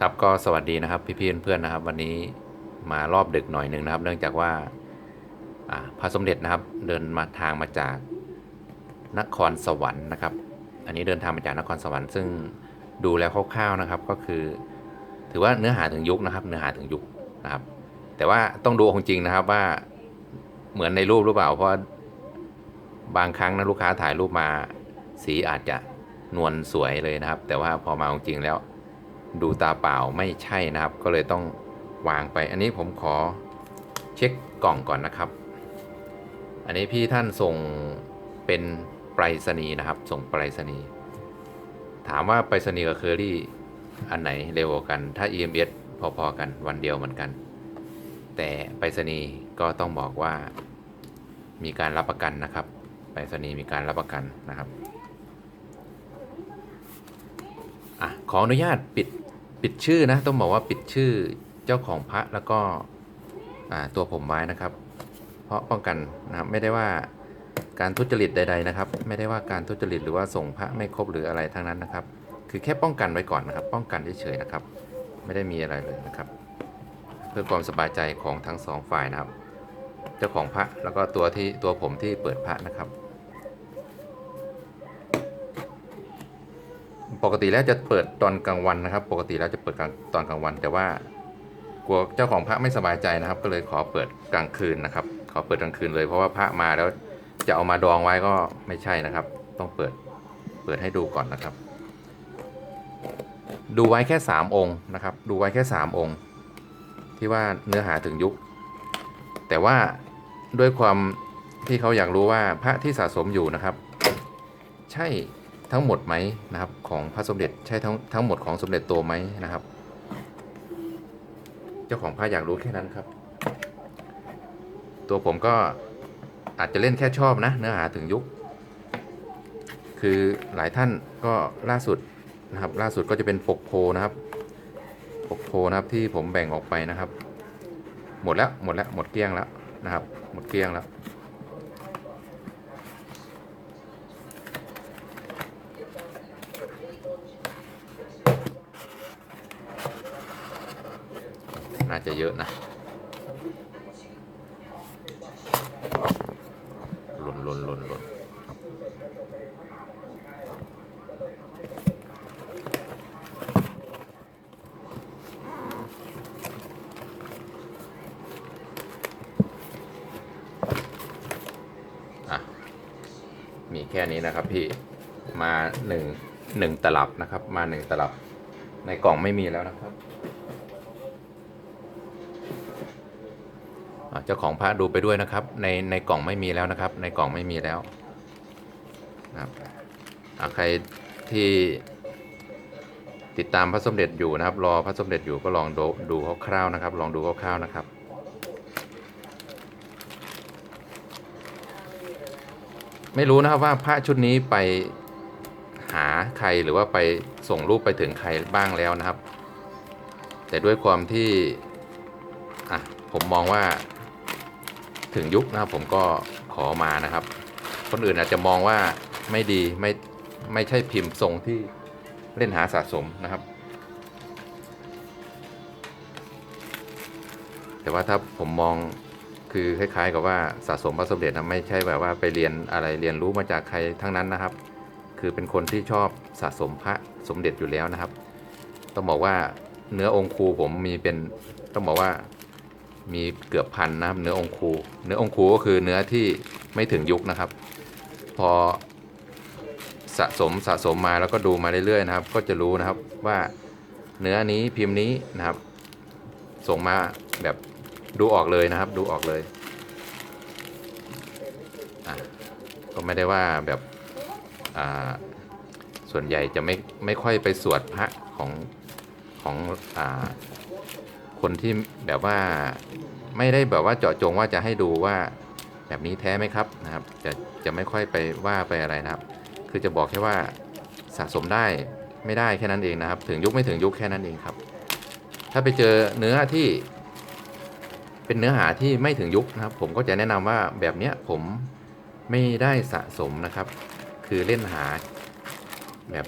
ครับก็สวัสดีนะครับพี่ๆเพื่อนๆนะครับ วันนี้มารอบดึกหน่อยหนึ่งนะครับ เนื่องจากว่าพระสมเด็จนะครับเดินมาทางมาจากนครสวรรค์นะครับ อันนี้เดินทางมาจากนครสวรรค์ซึ่งดูแล้วคร่าวๆนะครับก็คือ ถือว่าเนื้อหาถึงยุคนะครับ เนื้อหาถึงยุคนะครับ แต่ว่าต้องดูของจริงนะครับว่าเหมือนในรูปหรือเปล่า เพราะบางครั้งนะลูกค้าถ่ายรูปมาสีอาจจะนวลสวยเลยนะครับ แต่ว่าพอมาของจริงแล้ว ดูตาเปล่าไม่ใช่นะครับ ก็เลยต้องวางไป อันนี้ผมขอเช็คกล่องก่อนนะครับ อันนี้พี่ท่านส่งเป็นไปรษณีย์นะครับ ส่งไปรษณีย์ถามว่าไปรษณีย์กับเคอรี่อันไหนเร็วกว่ากัน ถ้า EMS พอๆกันวันเดียวเหมือนกัน แต่ไปรษณีย์ก็ต้องบอกว่ามีการรับประกันนะครับ ไปรษณีย์มีการรับประกันนะครับอะขออนุญาตปิด ปิดชื่อนะต้องบอกว่าปิดชื่อเจ้าของพระแล้วก็ตัวผมไว้นะครับ เพราะป้องกันนะครับไม่ได้ว่าการทุจริตใด ๆนะครับ ไม่ได้ว่าการทุจริตหรือว่าส่งพระไม่ครบหรืออะไรทั้งนั้นนะครับ คือแค่ป้องกันไว้ก่อนนะครับ ป้องกันเฉยๆนะครับ ไม่ได้มีอะไรเลยนะครับ เพื่อความสบายใจของทั้งสองฝ่ายนะครับ เจ้าของพระแล้วก็ตัวที่ตัวผมที่เปิดพระนะครับ ปกติแล้วจะเปิดตอนกลางวันนะครับ ปกติแล้วจะเปิดตอนกลางวัน แต่ว่ากลัวเจ้าของพระไม่สบายใจนะครับ ก็เลยขอเปิดกลางคืนนะครับ ขอเปิดกลางคืนเลยเพราะว่าพระมาแล้วจะเอามาดองไว้ก็ไม่ใช่นะครับ ต้องเปิดเปิดให้ดูก่อนนะครับ ดูไว้แค่ 3 องค์นะครับ ดูไว้แค่ 3 องค์ ที่ว่าเนื้อหาถึงยุค แต่ว่าด้วยความที่เขาอยากรู้ว่าพระที่สะสมอยู่นะครับ ใช่ ทั้งหมดไหมนะครับ ของพระสมเด็จใช่ทั้งทั้งหมดของสมเด็จโตไหมนะครับ เจ้าของพระอยากรู้แค่นั้นครับ ตัวผมก็อาจจะเล่นแค่ชอบนะ เนื้อหาถึงยุค คือหลายท่านก็ล่าสุดนะครับ ล่าสุดก็จะเป็นปกโพนะครับปกโพนะครับที่ผมแบ่งออกไปนะครับ หมดแล้วหมดแล้วหมดเกลี้ยงแล้วนะครับ หมดเกลี้ยงแล้ว น่าจะ เยอะนะหล่นหล่นหล่นหล่นอะมีแค่นี้นะครับพี่มาหนึ่งหนึ่งตลับนะครับ มาหนึ่งตลับในกล่องไม่มีแล้วนะครับ อ่า เจ้าของพระดูไปด้วยนะครับ ในในกล่องไม่มีแล้วนะครับ ในกล่องไม่มีแล้วนะครับใครที่ติดตามพระสมเด็จอยู่นะครับ รอพระสมเด็จอยู่ก็ลองดูดูคร่าวๆนะครับ ลองดูคร่าวๆนะครับไม่รู้นะครับว่าพระชุดนี้ไปหาใครหรือว่าไปส่งรูปไปถึงใครบ้างแล้วนะครับ แต่ด้วยความที่อะผมมองว่า ถึงยุคนะครับผมก็ขอมานะครับ คนอื่นอาจจะมองว่าไม่ดีไม่ไม่ใช่พิมพ์ทรงที่เล่นหาสะสมนะครับ แต่ว่าถ้าผมมองคือคล้ายๆกับว่าสะสมพระสมเด็จนะไม่ใช่แบบว่าไปเรียนอะไรเรียนรู้มาจากใครทั้งนั้นนะครับ คือเป็นคนที่ชอบสะสมพระสมเด็จอยู่แล้วนะครับ ต้องบอกว่าเนื้อองค์ครูผมมีเป็นต้องบอกว่า มีเกือบพันนะครับเนื้อองคู เนื้อองคูก็คือเนื้อที่ไม่ถึงยุคนะครับ พอสะสมสะสมมาแล้วก็ดูมาเรื่อยๆนะครับ ก็จะรู้นะครับว่าเนื้อนี้พิมพ์นี้นะครับ ส่งมาแบบดูออกเลยนะครับ ดูออกเลยก็ไม่ได้ว่าแบบส่วนใหญ่จะไม่ไม่ค่อยไปสวดพระของของอ่า คนที่แบบว่าไม่ได้แบบว่าเจาะจงว่าจะให้ดูว่าแบบนี้แท้ไหมครับนะครับจะจะไม่ค่อยไปว่าไปอะไรนะครับ คือจะบอกแค่ว่าสะสมได้ไม่ได้แค่นั้นเองนะครับ ถึงยุคไม่ถึงยุคแค่นั้นเองครับ ถ้าไปเจอเนื้อที่ เป็นเนื้อหาที่ไม่ถึงยุคนะครับ ผมก็จะแนะนำว่าแบบเนี้ยผมไม่ได้สะสมนะครับ คือเล่นหาแบบ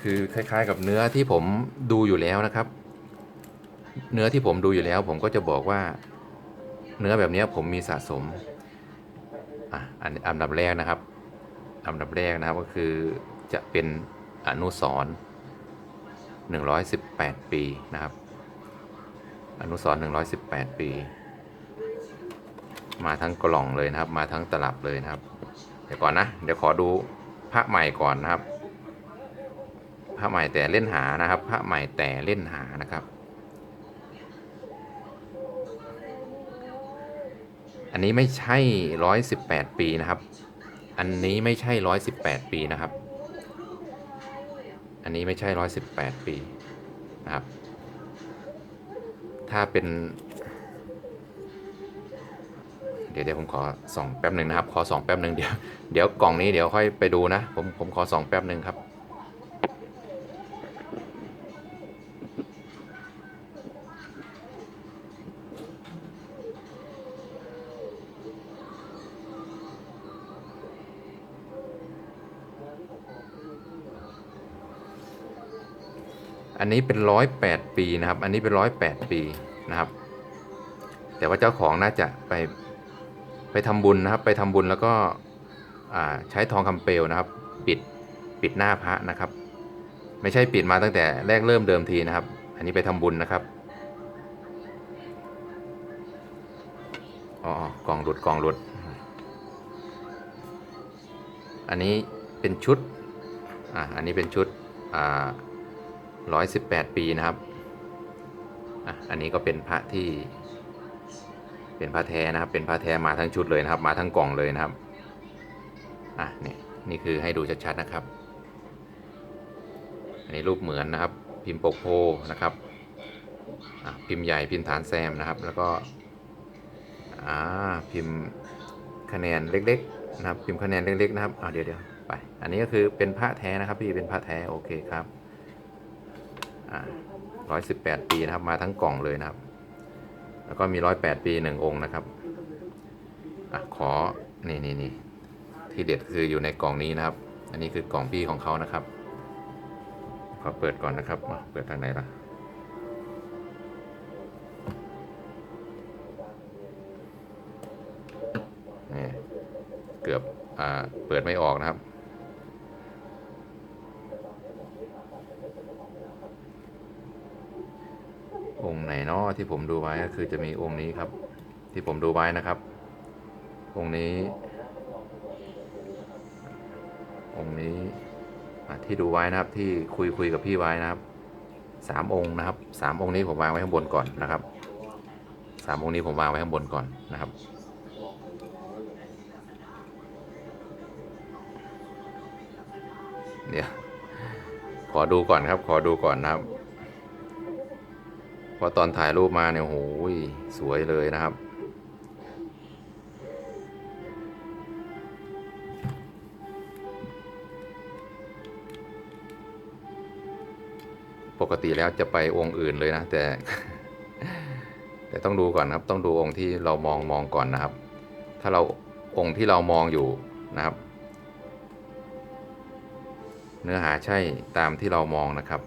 คือคล้ายๆกับเนื้อที่ผมดูอยู่แล้วนะครับ เนื้อที่ผมดูอยู่แล้ว ผมก็จะบอกว่า เนื้อแบบนี้ผมมีสะสมอะอันอันดับแรกนะครับอันดับแรกนะครับก็คือจะเป็นอนุสร118 ปีนะครับ อนุสร118 ปี มาทั้งกล่องเลยนะครับ มาทั้งตลับเลยนะครับ เดี๋ยวก่อนนะ เดี๋ยวขอดูพระใหม่ก่อนนะครับพระใหม่แต่เล่นหานะครับพระใหม่แต่เล่นหานะครับ อันนี้ไม่ใช่ร้อยสิบแปดปีนะครับ อันนี้ไม่ใช่ร้อยสิบแปดปีนะครับ อันนี้ไม่ใช่ร้อยสิบแปดปีนะครับ ถ้าเป็น เดี๋ยวเดี๋ยวผมขอส่องแป๊บหนึ่งนะครับ ขอส่องแป๊บหนึ่งเดี๋ยว เดี๋ยวกล่องนี้เดี๋ยวค่อยไปดูนะ ผมผมขอส่องแป๊บหนึ่งครับ นนี้เป็นร้อยแปดปีนะครับ อันนี้เป็นร้อยแปดปีนะครับ แต่ว่าเจ้าของน่าจะไปไปทำบุญนะครับ ไปทำบุญแล้วก็ใช้ทองคำเปลวนะครับ ปิดปิดหน้าพระนะครับ ไม่ใช่ปิดมาตั้งแต่แรกเริ่มเดิมทีนะครับ อันนี้ไปทำบุญนะครับอ๋อกล่องหลุดกล่องหลุด อันนี้เป็นชุดอ่าอันนี้เป็นชุดอ่า ร้อยสิบแปดปีนะครับอะอันนี้ก็เป็นพระที่ เป็นพระแท้นะครับ เป็นพระแท้มาทั้งชุดเลยนะครับ มาทั้งกล่องเลยนะครับอะนี่นี่คือให้ดูชัดๆนะครับ อันนี้รูปเหมือนนะครับ พิมพ์ปกโพนะครับอะพิมพ์ใหญ่พิมพ์ฐานแซมนะครับ แล้วก็อ่าพิมพ์คะแนนเล็กๆนะครับ พิมพ์คะแนนเล็กๆนะครับอ่าเดี๋ยวเดี๋ยวไป อันนี้ก็คือเป็นพระแท้นะครับพี่เป็นพระแท้โอเคครับ ร้อยสิบแปดปีนะครับ มาทั้งกล่องเลยนะครับ แล้วก็มีร้อยแปดปีหนึ่งองค์นะครับอะขอ นี่นี่นี่ที่เด็ดคืออยู่ในกล่องนี้นะครับ อันนี้คือกล่องพี่ของเขานะครับ ขอเปิดก่อนนะครับมาเปิดทางไหนล่ะนี่เกือบอเปิดไม่ออกนะครับ องค์ไหนเนาะที่ผมดูไว้ก็คือจะมีองค์นี้ครับ ที่ผมดูไว้นะครับ องค์นี้ องค์นี้ที่ดูไว้นะครับที่คุยคุยกับพี่ไว้นะครับสามองค์นะครับสามองค์นี้ผมวางไว้ข้างบนก่อนนะครับสามองค์นี้ผมวางไว้ข้างบนก่อนนะครับเดี๋ยวขอดูก่อนครับ ขอดูก่อนนะครับ เพราะตอนถ่ายรูปมาเนี่ยโหยสวยเลยนะครับ ปกติแล้วจะไปองค์อื่นเลยนะ แต่ แต่ต้องดูก่อนนะครับ ต้องดูองค์ที่เรามองมองก่อนนะครับ ถ้าเราองค์ที่เรามองอยู่นะครับ เนื้อหาใช่ตามที่เรามองนะครับ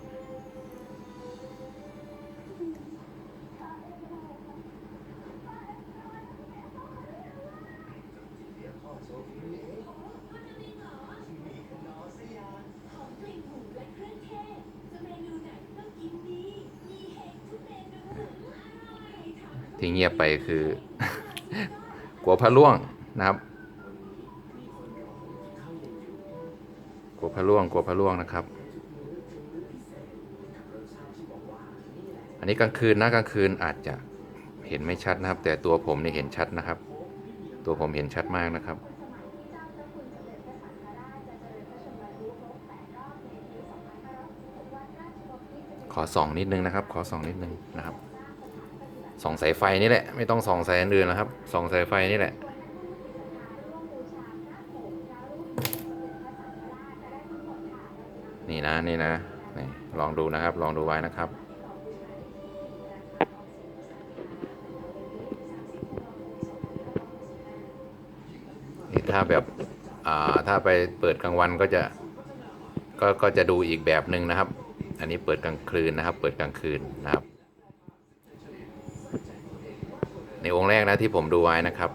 ของกลิ่นหมูและเครื่องเทศ จะเมนูไหนก็กินดี มีเฮงทุกเมนูอร่อยถาม ที่เงียบไปคือ กลัวพระล่วงนะครับ กลัวพระล่วงกลัวพระล่วงนะครับ อันนี้กลางคืนนะกลางคืนอาจจะเห็นไม่ชัดนะครับ แต่ตัวผมนี่เห็นชัดนะครับ ตัวผมเห็นชัดมากนะครับขอส่องนิดนึงนะครับ ขอส่องนิดนึงนะครับ ส่องสายไฟนี่แหละ ไม่ต้องส่องสายอันอื่นนะครับส่องสายไฟนี่แหละ นี่นะนี่นะนี่ลองดูนะครับ ลองดูไว้นะครับนี่ถ้าแบบอ่าถ้าไปเปิดกลางวันก็จะก็ก็จะดูอีกแบบหนึ่งนะครับ อันนี้เปิดกลางคืนนะครับ เปิดกลางคืนนะครับ ในองค์แรกนะที่ผมดูไว้นะครับ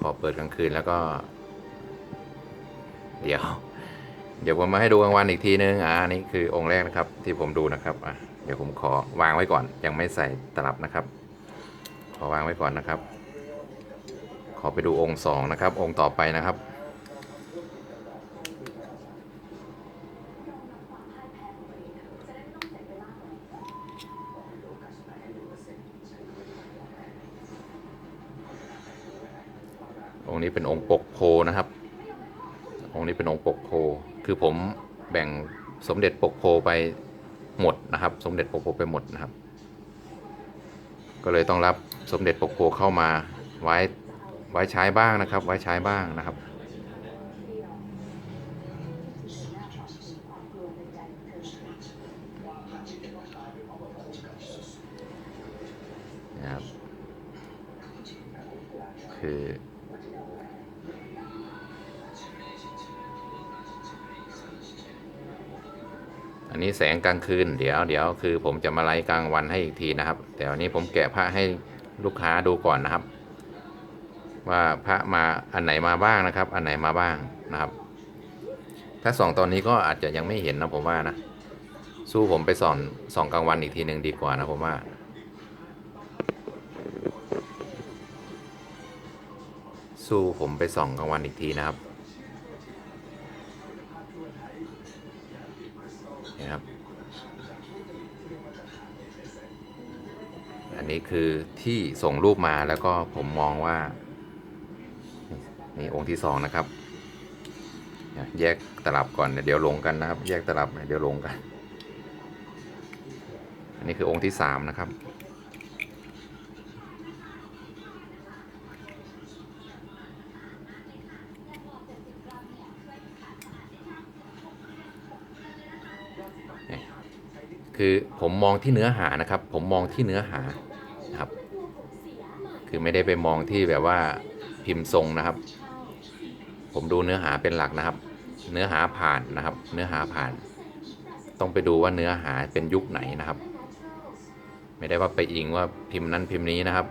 ขอเปิดกลางคืนแล้วก็ เดี๋ยว เดี๋ยวผมมาให้ดูกลางวันอีกทีนึงอ่านี่คือองค์แรกนะครับ ที่ผมดูนะครับอะเดี๋ยวผมขอวางไว้ก่อน ยังไม่ใส่ตลับนะครับ ขอวางไว้ก่อนนะครับ ขอไปดูองค์สองนะครับ องค์ต่อไปนะครับ องค์นี้เป็นองค์ปกโพนะครับ องค์นี้เป็นองค์ปกโพ คือผมแบ่งสมเด็จปกโพไปหมดนะครับ สมเด็จปกโพไปหมดนะครับ ก็เลยต้องรับสมเด็จปกโพเข้ามาไว้ไว้ใช้บ้างนะครับ ไว้ใช้บ้างนะครับนะครับคือ นี้แสงกลางคืน เดี๋ยวเดี๋ยวคือผมจะมาไลฟ์กลางวันให้อีกทีนะครับ แต่วันนี้ผมแกะพระให้ลูกค้าดูก่อนนะครับ ว่าพระมาอันไหนมาบ้างนะครับ อันไหนมาบ้างนะครับ ถ้าส่องตอนนี้ก็อาจจะยังไม่เห็นนะผมว่านะสู้ผมไปส่องส่องกลางวันอีกทีหนึ่งดีกว่านะผมว่าสู้ผมไปส่องกลางวันอีกทีนะครับ นี้คือที่ส่งรูปมาแล้วก็ผมมองว่านี่องค์ที่สองนะครับ แยกตลับก่อนเดี๋ยวลงกันนะครับ แยกตลับเดี๋ยวลงกัน อันนี้คือองค์ที่สามนะครับคือผมมองที่เนื้อหานะครับ ผมมองที่เนื้อหา นะครับ คือไม่ได้ไปมองที่แบบว่าพิมพ์ทรงนะครับ ผมดูเนื้อหาเป็นหลักนะครับ เนื้อหาผ่านนะครับ เนื้อหาผ่าน ต้องไปดูว่าเนื้อหาเป็นยุคไหนนะครับ ไม่ได้ว่าไปอิงว่าพิมพ์นั้นพิมพ์นี้นะครับ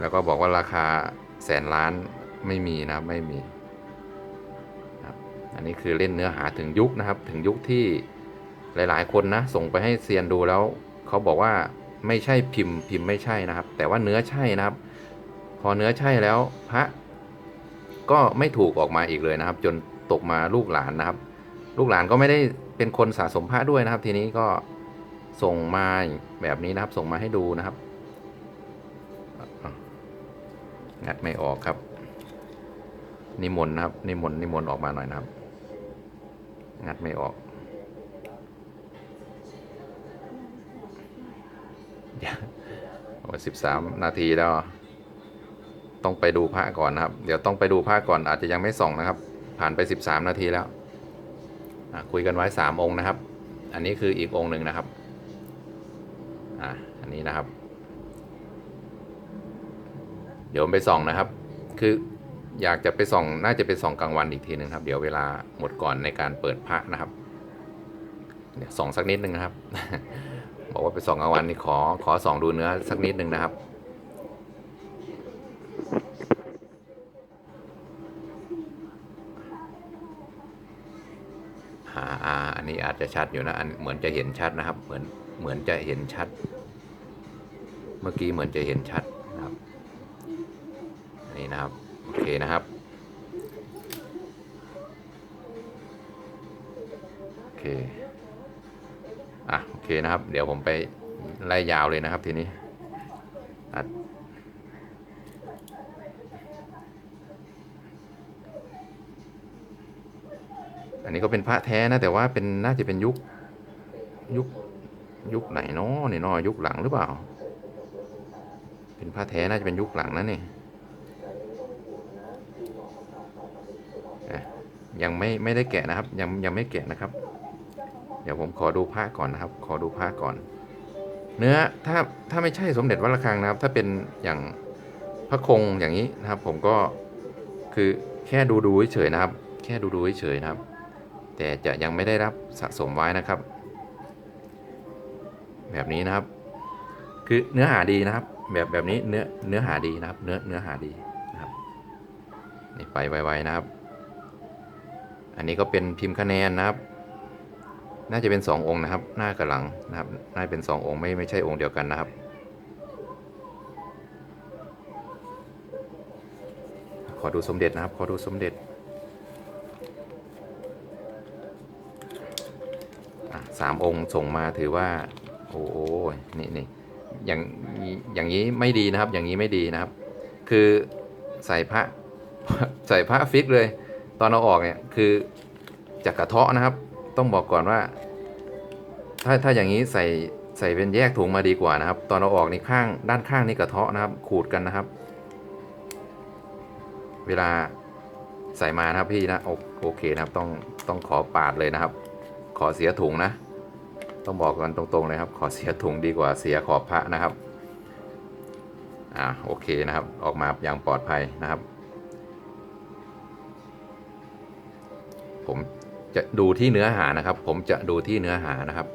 แล้วก็บอกว่าราคาแสนล้านไม่มีนะครับไม่มีครับอันนี้คือเล่นเนื้อหาถึงยุคนะครับ ถึงยุคที่หลาย ๆ คนนะ ส่งไปให้เซียนดูแล้วเขาบอกว่า ไม่ใช่พิมพ์พิมพ์ไม่ใช่นะครับ แต่ว่าเนื้อใช่นะครับ พอเนื้อใช่แล้วพระก็ไม่ถูกออกมาอีกเลยนะครับ จนตกมาลูกหลานนะครับ ลูกหลานก็ไม่ได้เป็นคนสะสมพระด้วยนะครับ ทีนี้ก็ส่งมาแบบนี้นะครับ ส่งมาให้ดูนะครับงัดไม่ออกครับ นิมนต์นะครับ นิมนต์นิมนต์ออกมาหน่อยนะครับ งัดไม่ออก สิบสามนาทีแล้ว ต้องไปดูพระก่อนนะครับ เดี๋ยวต้องไปดูพระก่อนอาจจะยังไม่ส่องนะครับ ผ่านไปสิบสามนาทีแล้วคุยกันไว้สามองค์นะครับ อันนี้คืออีกองค์หนึ่งนะครับอะอันนี้นะครับ เดี๋ยวไปส่องนะครับ คืออยากจะไปส่อง น่าจะไปส่องกลางวันอีกทีหนึ่งครับ เดี๋ยวเวลาหมดก่อนในการเปิดพระนะครับ เดี๋ยวส่องสักนิดนึงนะครับ บอกว่าไปส่องกลางวันนี่ขอขอส่องดูเนื้อสักนิดหนึ่งนะครับ อ่าอ่าอันนี้อาจจะชัดอยู่นะอันเหมือนจะเห็นชัดนะครับ เหมือนเหมือนจะเห็นชัด เมื่อกี้เหมือนจะเห็นชัดนะครับนี่นะครับ โอเคนะครับโอเค เคนะครับ เดี๋ยวผมไปไล่ยาวเลยนะครับ ทีนี้อันนี้ก็เป็นพระแท้นะ แต่ว่าเป็นน่าจะเป็นยุคยุคยุคไหนเนาะนี่เนาะยุคหลังหรือเปล่า เป็นพระแท้น่าจะเป็นยุคหลังนะนี่ยังไม่ไม่ได้แกะนะครับ ยังยังไม่แกะนะครับ เดี๋ยวผมขอดูผ้าก่อนนะครับ ขอดูผ้าก่อน เนื้อถ้าถ้าไม่ใช่สมเด็จวัดระฆังนะครับ ถ้าเป็นอย่างพระคงอย่างนี้นะครับ ผมก็คือแค่ดูดูเฉยนะครับ แค่ดูดูเฉยนะครับ แต่จะยังไม่ได้รับสะสมไว้นะครับ แบบนี้นะครับ คือเนื้อหาดีนะครับ แบบแบบนี้เนื้อเนื้อหาดีนะครับ เนื้อเนื้อหาดีนะครับนี่ไปไวๆนะครับ อันนี้ก็เป็นพิมพ์คะแนนนะครับ น่าจะเป็นสององค์นะครับ หน้ากับหลังนะครับ น่าจะเป็นสององค์ไม่ไม่ใช่องค์เดียวกันนะครับ ขอดูสมเด็จนะครับ ขอดูสมเด็จอะสามองค์ส่งมาถือว่า โอ้โหนี่นี่อย่างอย่างนี้ไม่ดีนะครับ อย่างนี้ไม่ดีนะครับ คือใส่พระใส่พระฟิกเลย ตอนเอาออกเนี่ยคือจะกระเทาะนะครับ ต้องบอกก่อนว่า ถ้าถ้าอย่างนี้ใส่ใส่เป็นแยกถุงมาดีกว่านะครับ ตอนเอาออกนี่ข้างด้านข้างนี่กระเทาะนะครับ ขูดกันนะครับ เวลาใส่มานะครับพี่นะโอโอเคนะครับต้องต้องขอปาดเลยนะครับ ขอเสียถุงนะ ต้องบอกกันตรงๆเลยครับ ขอเสียถุงดีกว่าเสียขอบพระนะครับอ่าโอเคนะครับ ออกมาอย่างปลอดภัยนะครับ ผมจะดูที่เนื้อหานะครับ ผมจะดูที่เนื้อหานะครับ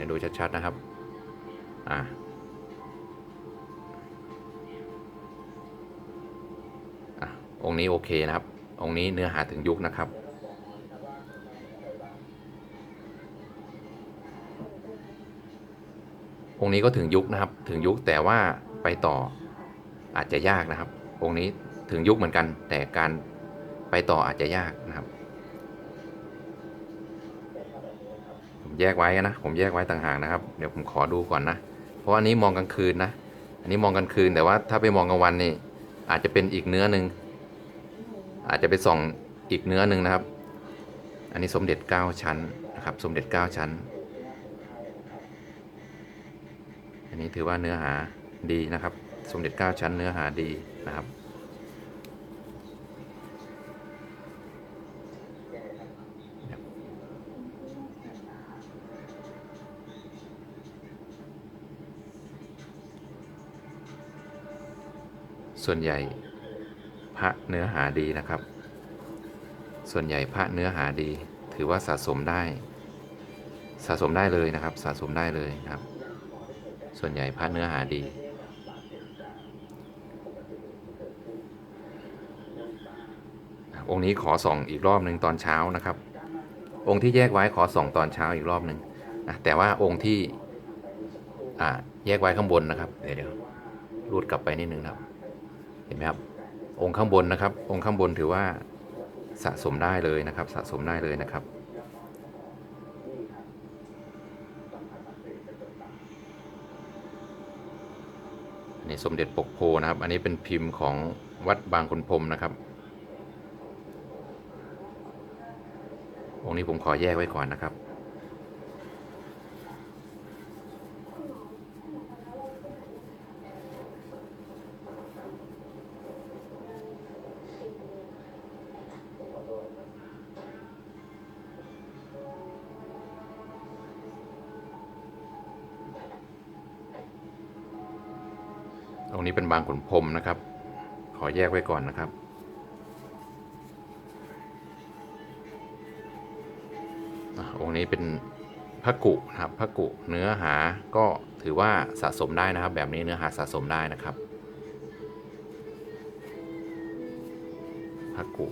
เดี๋ยวดูชัดๆนะครับ อ่าอะองค์นี้โอเคนะครับ องค์นี้เนื้อหาถึงยุคนะครับ องค์นี้ก็ถึงยุคนะครับ ถึงยุคแต่ว่าไปต่ออาจจะยากนะครับ องค์นี้ถึงยุคเหมือนกัน แต่การไปต่ออาจจะยากนะครับ ผม แยกไว้นะ ผมแยกไว้ต่างหากนะครับ เดี๋ยวผมขอดูก่อนนะ เพราะอันนี้มองกลางคืนนะ อันนี้มองกลางคืนแต่ว่าถ้าไปมองกลางวันนี่อาจจะเป็นอีกเนื้อหนึ่งอาจจะไปส่องอีกเนื้อหนึ่งนะครับ อันนี้สมเด็จ 9 ชั้นนะครับ สมเด็จ 9 ชั้น อันนี้ถือว่าเนื้อหาดีนะครับ สมเด็จ 9 ชั้นเนื้อหาดีนะครับ ส่วนใหญ่พระเนื้อหาดีนะครับ ส่วนใหญ่พระเนื้อหาดี ถือว่าสะสมได้ สะสมได้เลยนะครับ สะสมได้เลยครับ ส่วนใหญ่พระเนื้อหาดี องค์นี้ขอส่องอีกรอบหนึ่งตอนเช้านะครับ องค์ที่แยกไว้ขอส่องตอนเช้าอีกรอบหนึ่งแต่ว่าองค์ที่แยกไว้ข้างบนนะครับ เดี๋ยวรูดกลับไปนิดนึงครับ เห็นไหมครับ องค์ข้างบนนะครับ องค์ข้างบนถือว่าสะสมได้เลยนะครับ สะสมได้เลยนะครับ อันนี้สมเด็จปกโพนะครับ อันนี้เป็นพิมพ์ของวัดบางขุนพรมนะครับ องค์นี้ผมขอแยกไว้ก่อนนะครับ รงนี้เป็นบางขุนพรมนะครับ ขอแยกไว้ก่อนนะครับ องค์นี้เป็นพระกุนะครับพระกุเนื้อหาก็ถือว่าสะสมได้นะครับ แบบนี้เนื้อหาสะสมได้นะครับพระกุ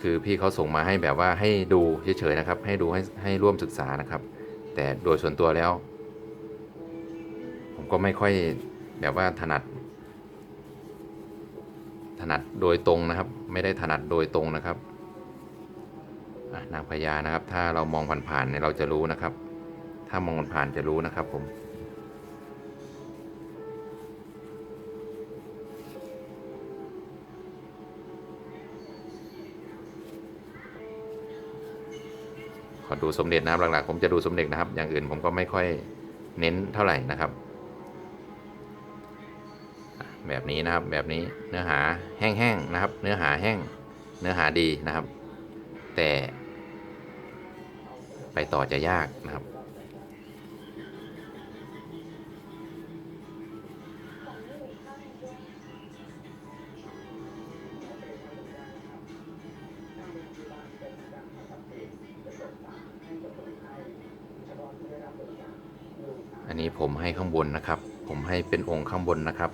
คือพี่เขาส่งมาให้แบบว่าให้ดูเฉยๆนะครับ ให้ดูให้ให้ร่วมศึกษานะครับ แต่โดยส่วนตัวแล้ว ผมก็ไม่ค่อยแบบว่าถนัด นัดโดยตรงนะครับ ไม่ได้ถนัดโดยตรงนะครับนางพญานะครับ ถ้าเรามองผ่านๆเนี่ยเราจะรู้นะครับ ถ้ามองผ่านจะรู้นะครับผมขอดูสมเด็จนะครับหลักๆผมจะดูสมเด็จนะครับ อย่างอื่นผมก็ไม่ค่อยเน้นเท่าไหร่นะครับ แบบนี้นะครับแบบนี้เนื้อหาแห้งๆนะครับ เนื้อหาแห้งเนื้อหาดีนะครับ แต่ ไปต่อจะยากนะครับ อันนี้ผมให้ข้างบนนะครับ ผมให้เป็นองค์ข้างบนนะครับ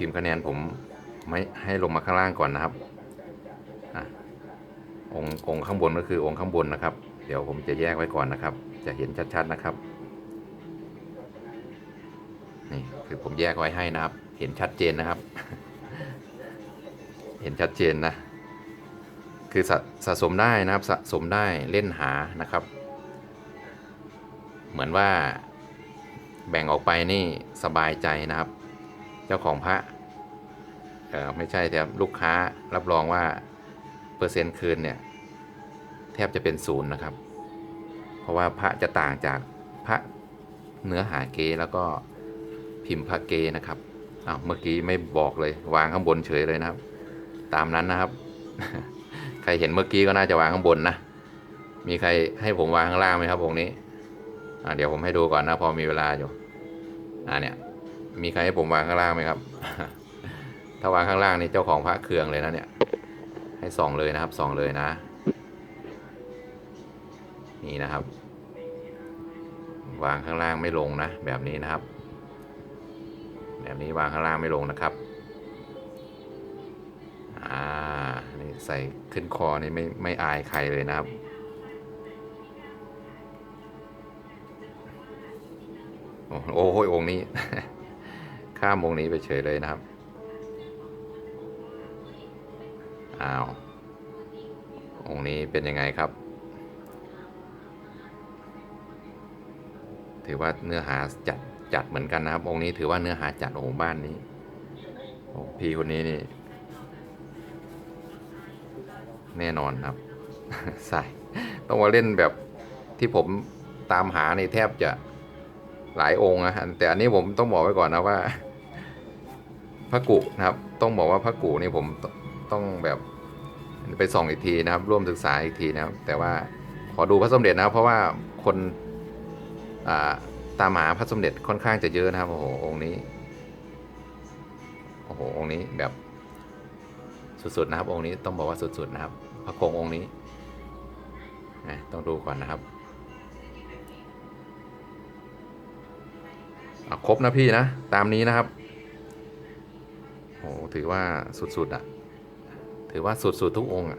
พิมพ์คะแนนผมไม่ให้ลงมาข้างล่างก่อนนะครับองค์องค์ข้างบนก็คือองค์ข้างบนนะครับ เดี๋ยวผมจะแยกไว้ก่อนนะครับ จะเห็นชัดๆนะครับ นี่คือผมแยกไว้ให้นะครับ เห็นชัดเจนนะครับ เห็นชัดเจนนะ คือสะสะสมได้นะครับสะสมได้เล่นหานะครับ เหมือนว่าแบ่งออกไปนี่สบายใจนะครับ จ้าของพระเออไม่ใช่แต่ลูกค้ารับรองว่าเปอร์เซ็นต์คืนเนี่ยแทบจะเป็นศูนย์นะครับ เพราะว่าพระจะต่างจากพระเนื้อหาเกแล้วก็พิมพ์พระเกนะครับอ้าวเมื่อกี้ไม่บอกเลยวางข้างบนเฉยเลยนะครับ ตามนั้นนะครับ ใครเห็นเมื่อกี้ก็น่าจะวางข้างบนนะ มีใครให้ผมวางข้างล่างไหมครับองค์นี้อ่าเดี๋ยวผมให้ดูก่อนนะพอมีเวลาอยู่อ่าเนี่ย มีใครให้ผมวางข้างล่างไหมครับ ถ้าวางข้างล่างนี่เจ้าของพระเครืองเลยนะเนี่ย ให้ส่องเลยนะครับส่องเลยนะ นี่นะครับ วางข้างล่างไม่ลงนะ แบบนี้นะครับ แบบนี้วางข้างล่างไม่ลงนะครับอ่านี่ใส่ขึ้นคอนี่ไม่ไม่อายใครเลยนะครับโอ้โหโอ้ยองค์นี้ ข้ามองนี้ไปเฉยเลยนะครับ อ้าวองค์นี้เป็นยังไงครับ ถือว่าเนื้อหาจัดจัดเหมือนกันนะครับ องค์นี้ถือว่าเนื้อหาจัดโอ้บ้านนี้โอ้พี่คนนี้นี่แน่นอนครับ ใส่ต้องมาเล่นแบบที่ผมตามหาในแทบจะหลายองค์นะแต่อันนี้ผมต้องบอกไว้ก่อนนะว่า พระกุนะครับ ต้องบอกว่าพระกุนี่ผมต้องแบบไปส่องอีกทีนะครับ ร่วมศึกษาอีกทีนะครับ แต่ว่าขอดูพระสมเด็จนะเพราะว่าคนาตามหาพระสมเด็จค่อนข้างจะเยอะนะครับโอ้โหองค์นี้โอ้โหองค์นี้แบบสุดๆนะครับ องค์นี้ต้องบอกว่าสุดๆนะครับ พระโคงองค์นี้นะต้องดูก่อนนะครับครบนะพี่นะ ตามนี้นะครับ โอ้ถือว่าสุดๆอะ ถือว่าสุดๆทุกองค์อะ